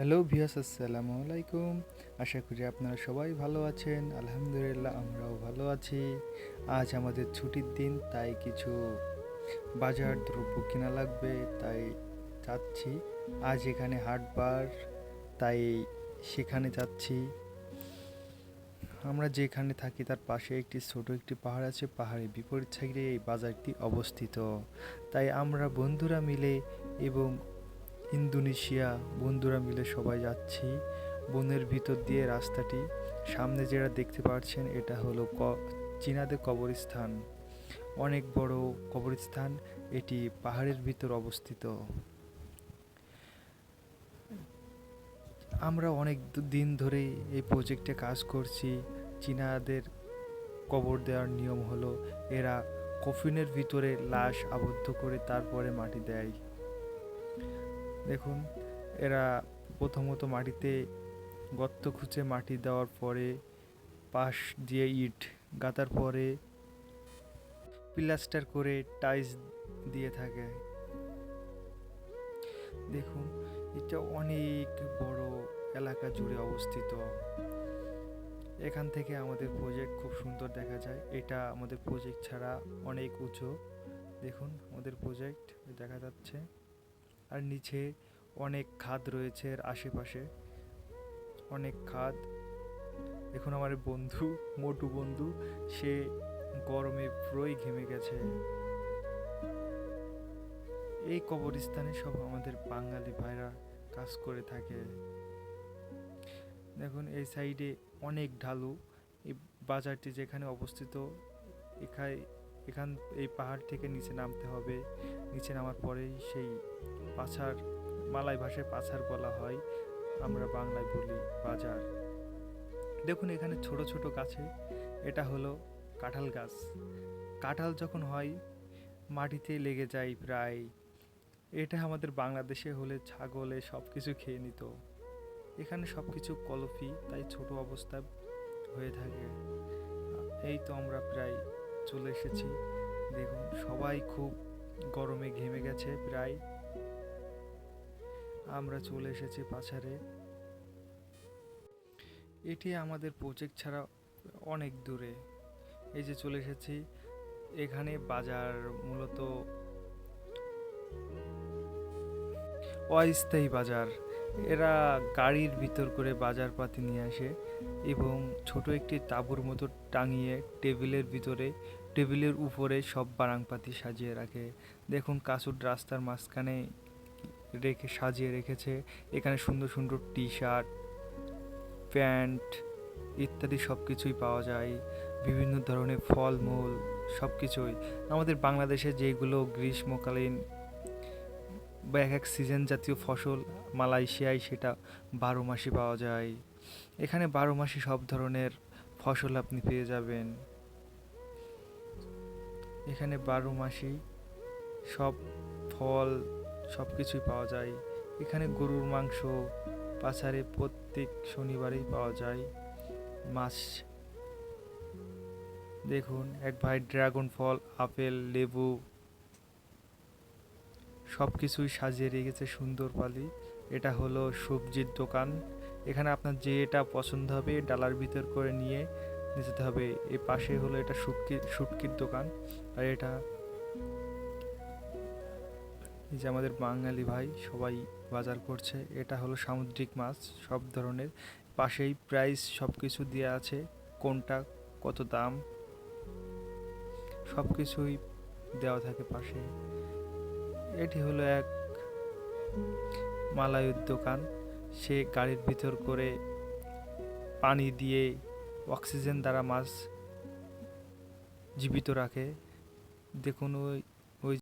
Hello ভিয়াস আসসালামু আলাইকুম আশা করি আপনারা সবাই ভালো আছেন। আলহামদুলিল্লাহ, আমরাও ভালো আছি। আজ আমাদের ছুটির দিন, তাই কিছু বাজার দ্রব্য কেনা লাগবে, তাই যাচ্ছি। আজ এখানে হাটবার তাই সেখানে যাচ্ছি। আমরা যেখানে থাকি, তার পাশে একটি ছোট একটি পাহাড় আছে, পাহাড়ের বিপরীত সাইডে এই বাজারটি অবস্থিত। তাই আমরা বন্ধুরা মিলে এবং ইন্দোনেশিয়া, বন্ধুরা মিলে সবাই যাচ্ছি। বনের ভিতর দিয়ে রাস্তাটি। সামনে যেটা দেখতে পাচ্ছেন এটা হলো ক, চীনাদের কবরস্থান। অনেক বড় কবরস্থান, এটি পাহাড়ের ভিতর অবস্থিত। আমরা অনেক দিন ধরে এই প্রজেক্টে কাজ করছি। চীনাদের কবর দেওয়ার নিয়ম হলো, এরা কফিনের ভিতরে লাশ আবদ্ধ করে তারপরে মাটি দেয়। দেখুন, এরা প্রথমত মাটিতে গর্ত খুঁজে মাটি দেওয়ার পরে পাশ দিয়ে ইট গাঁথার পরে প্লাস্টার করে টাইলস দিয়ে থাকে। দেখুন, এটা অনেক বড় এলাকা জুড়ে অবস্থিত। এখান থেকে আমাদের প্রজেক্ট খুব সুন্দর দেখা যায়। এটা আমাদের প্রজেক্ট ছাড়া অনেক উঁচু। দেখুন, আমাদের প্রজেক্ট দেখা যাচ্ছে। আর নিচে অনেক খাদ রয়েছে এর আশেপাশে। অনেক খাদ। এখন আমার বন্ধু, মোটু বন্ধু, সে গরমে পুরোই ঘেমে গেছে। এই কবরস্থানে সব আমাদের বাঙালি ভাইরা কাজ করে থাকে। দেখুন, এই সাইডে অনেক ঢালু। এই বাজারটি যেখানে অবস্থিত এখানে এখান, এই পাহাড় থেকে নিচে নামতে হবে। নিচে নামার পরেই সেই পাছার, মালাই ভাষায় পাছার বলা হয়, আমরা বাংলায় বলি বাজার। দেখুন, এখানে ছোট ছোট গাছে এটা হলো কাঁঠাল গাছ। কাঁঠাল যখন হয়, মাটিতে লেগে যায় প্রায়। এটা আমাদের বাংলাদেশে হলে ছাগলে সব কিছু খেয়ে নিত। এখানে সব কিছু কলফি তাই ছোট অবস্থায় হয়ে থাকে। এই তো আমরা প্রায় চলে এসেছি। দেখুন, সবাই খুব গরমে ঘেমে গেছে প্রায়। আমরা চলে এসেছি পাছারে এটি আমাদের প্রজেক্ট ছাড়া অনেক দূরে। এই যে চলে এসেছি, এখানে বাজার মূলত অস্থায়ী বাজার। এরা গাড়ির ভিতর করে বাজারপাতি নিয়ে আসে এবং ছোট একটি তাঁবুর মতো টাঙিয়ে টেবিলের ভিতরে, টেবিলের উপরে সব বারাংপাতি সাজিয়ে রাখে। দেখুন, কাসুর রাস্তার মাঝখানে রেখে সাজিয়ে রেখেছে। এখানে সুন্দর সুন্দর টি শার্ট প্যান্ট ইত্যাদি সব কিছুই পাওয়া যায়। বিভিন্ন ধরনের ফলমূল সব কিছুই আমাদের বাংলাদেশে যেগুলো গ্রীষ্মকালীন বা এক এক সিজন জাতীয় ফসল মালয়েশিয়ায় সেটা বারো মাসই পাওয়া যায়। এখানে বারো মাসই সব ধরনের ফসল আপনি পেয়ে যাবেন। এখানে বারো মাসই সব ফল সব কিছুই পাওয়া যায়। এখানে গরুর মাংস পাছারে প্রত্যেক শনিবারেই পাওয়া যায়। মাছ, দেখুন, এক ভাই ড্রাগন ফল, আপেল, লেবু সব কিছুই সাজিয়ে রেখেছে সুন্দর পালি এটা হলো সবজির দোকান। এখানে আপনার যেটা পছন্দ হবে, ডালার ভিতর করে নিয়ে যেতে হবে। এই পাশে হলো এটা শুটকি শুটকির দোকান। আর এটা যে আমাদের বাঙালি ভাই সবাই বাজার করছে, এটা হলো সামুদ্রিক মাছ সব ধরনের। পাশেই প্রাইস সব কিছু দেওয়া আছে, কোনটা, কত দাম সব কিছুই দেওয়া থাকে পাশে। এটি হলো এক মালায়ুর দোকান, সে গাড়ির ভিতর করে পানি দিয়ে অক্সিজেন দ্বারা মাছ জীবিত রাখে। দেখুন ওই